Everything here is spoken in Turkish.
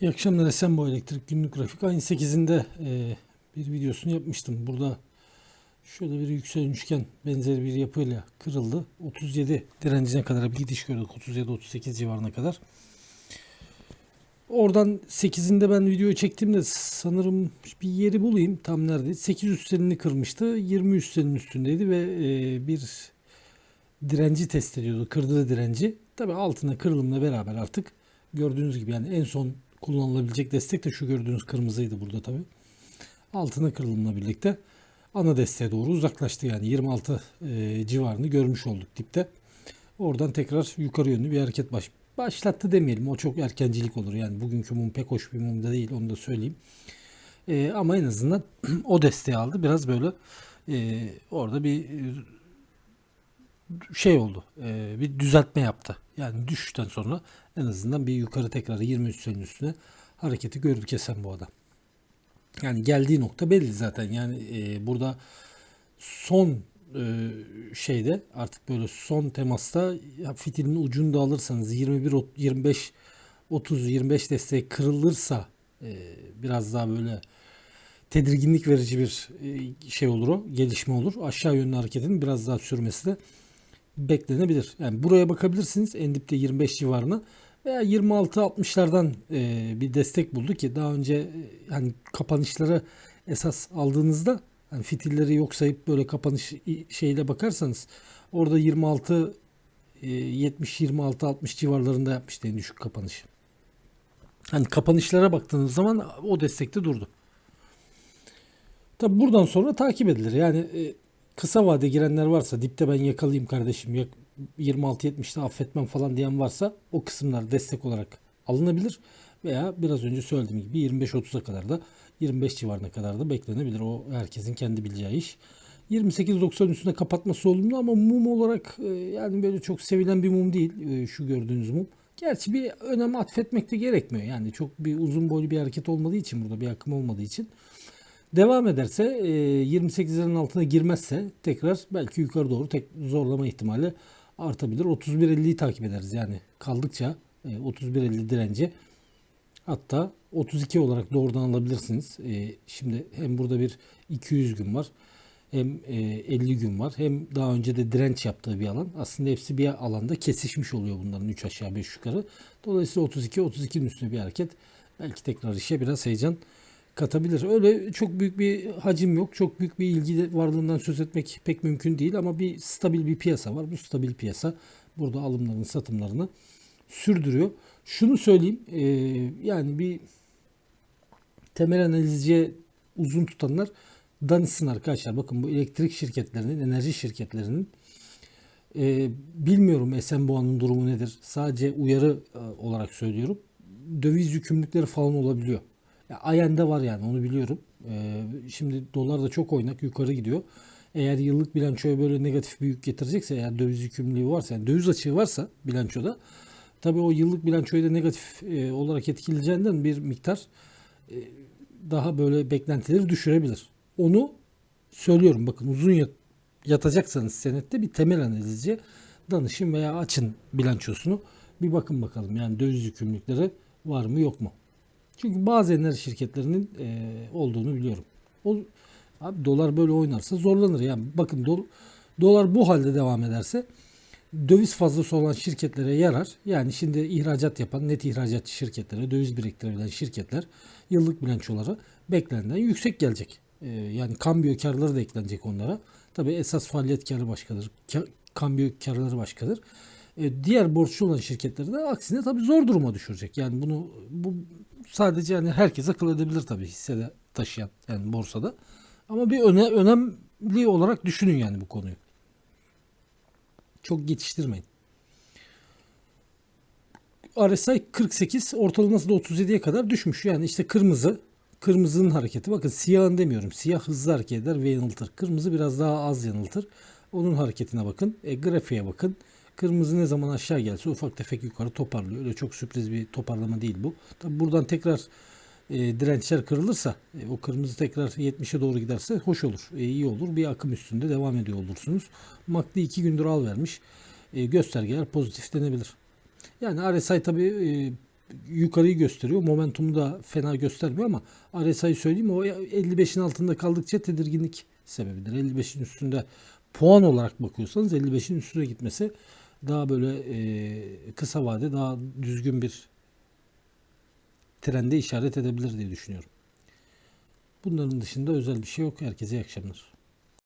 İyi akşamlar Esenboğa Elektrik günlük grafik. Ayın 8'inde e, bir videosunu yapmıştım. Burada şöyle bir yükselen üçgen benzeri bir yapıyla kırıldı. 37 direncine kadar bir gidiş gördük. 37-38 civarına kadar. Oradan 8'inde ben videoyu çektiğimde sanırım bir yeri bulayım tam nerede. 8 üstlerini kırmıştı. 20 üstlerin üstündeydi ve e, bir direnci test ediyordu. Kırdığı direnci. Tabi altına kırılımla beraber artık gördüğünüz gibi yani en son kullanılabilecek destek de şu gördüğünüz kırmızıydı burada tabi. Altına kırılımla birlikte ana desteğe doğru uzaklaştı yani 26 e, civarını görmüş olduk dipte. Oradan tekrar yukarı yönlü bir hareket baş, başlattı demeyelim. O çok erkencilik olur. Yani bugünkü mum pek hoş bir mum da değil onu da söyleyeyim. E, ama en azından o desteği aldı. Biraz böyle e, orada bir e, şey oldu. e, bir düzeltme yaptı. Yani düşüşten sonra en azından bir yukarı tekrar 23 senin üstüne hareketi gördük Esenboğa'da. Yani geldiği nokta belli zaten. Yani e, burada son e, şeyde artık böyle son temasta ya fitilin ucunu da alırsanız 21 ot- 25 30 25 destek kırılırsa e, biraz daha böyle tedirginlik verici bir e, şey olur o gelişme olur. Aşağı yönlü hareketin biraz daha sürmesi de beklenebilir. Yani buraya bakabilirsiniz en dipte 25 civarına veya 26-60'lardan e, bir destek buldu ki daha önce e, hani kapanışları esas aldığınızda hani fitilleri yok sayıp böyle kapanış şeyle bakarsanız orada 26 e, 70 26 60 civarlarında yapmıştı en düşük kapanış. Hani kapanışlara baktığınız zaman o destekte durdu. Tabi buradan sonra takip edilir. Yani e, kısa vade girenler varsa dipte ben yakalayayım kardeşim yak 26-70'te affetmem falan diyen varsa o kısımlar destek olarak alınabilir. Veya biraz önce söylediğim gibi 25-30'a kadar da 25 civarına kadar da beklenebilir. O herkesin kendi bileceği iş. 28-90 üstüne kapatması olumlu ama mum olarak e, yani böyle çok sevilen bir mum değil e, şu gördüğünüz mum. Gerçi bir önem atfetmek de gerekmiyor. Yani çok bir uzun boylu bir hareket olmadığı için burada bir akım olmadığı için. Devam ederse e, 28'lerin altına girmezse tekrar belki yukarı doğru tek zorlama ihtimali artabilir. 31.50'yi takip ederiz yani kaldıkça e, 31.50 direnci hatta 32 olarak doğrudan alabilirsiniz. E, şimdi hem burada bir 200 gün var hem e, 50 gün var hem daha önce de direnç yaptığı bir alan. Aslında hepsi bir alanda kesişmiş oluyor bunların 3 aşağı 5 yukarı. Dolayısıyla 32 32'nin üstüne bir hareket belki tekrar işe biraz heyecan katabilir. Öyle çok büyük bir hacim yok. Çok büyük bir ilgi varlığından söz etmek pek mümkün değil ama bir stabil bir piyasa var. Bu stabil piyasa burada alımlarını, satımlarını sürdürüyor. Şunu söyleyeyim. e, yani bir temel analizciye uzun tutanlar danışsın arkadaşlar. Bakın bu elektrik şirketlerinin, enerji şirketlerinin e, bilmiyorum Esenboğa'nın durumu nedir. Sadece uyarı e, olarak söylüyorum. Döviz yükümlülükleri falan olabiliyor. Ayen'de var yani onu biliyorum. Ee, şimdi dolar da çok oynak yukarı gidiyor. Eğer yıllık bilançoya böyle negatif bir yük getirecekse eğer döviz yükümlülüğü varsa yani döviz açığı varsa bilançoda tabii o yıllık bilançoyu da negatif e, olarak etkileyeceğinden bir miktar e, daha böyle beklentileri düşürebilir. Onu söylüyorum bakın uzun yat- yatacaksanız senette bir temel analizci danışın veya açın bilançosunu bir bakın bakalım yani döviz yükümlülükleri var mı yok mu? Çünkü bazı enerji şirketlerinin e, olduğunu biliyorum. O, abi dolar böyle oynarsa zorlanır. Yani bakın do- dolar bu halde devam ederse döviz fazlası olan şirketlere yarar. Yani şimdi ihracat yapan net ihracatçı şirketlere, döviz biriktirebilen şirketler yıllık bilançoları beklenenden yüksek gelecek. E, yani kambiyo karları da eklenecek onlara. Tabii esas faaliyet karı başkadır. Ka- kambiyo karları başkadır. E, diğer borçlu olan şirketleri de aksine tabii zor duruma düşürecek. Yani bunu bu sadece yani herkes akıl edebilir tabii hissede taşıyan yani borsada. Ama bir öne, önemli olarak düşünün yani bu konuyu. Çok geçiştirmeyin. RSI 48 ortalaması da 37'ye kadar düşmüş. Yani işte kırmızı kırmızının hareketi. Bakın siyahın demiyorum. Siyah hızlı hareket eder ve yanıltır. Kırmızı biraz daha az yanıltır. Onun hareketine bakın. E, grafiğe bakın. Kırmızı ne zaman aşağı gelse ufak tefek yukarı toparlıyor. Öyle çok sürpriz bir toparlama değil bu. Tabi buradan tekrar e, dirençler kırılırsa e, o kırmızı tekrar 70'e doğru giderse hoş olur. E, iyi olur. Bir akım üstünde devam ediyor olursunuz. MACD 2 gündür al vermiş. E, göstergeler pozitif denebilir. Yani RSI tabi yukarıyı gösteriyor. Momentumu da fena göstermiyor ama RSI'yi söyleyeyim o 55'in altında kaldıkça tedirginlik sebebidir. 55'in üstünde puan olarak bakıyorsanız 55'in üstüne gitmesi daha böyle e, kısa vade daha düzgün bir trende işaret edebilir diye düşünüyorum. Bunların dışında özel bir şey yok. Herkese iyi akşamlar.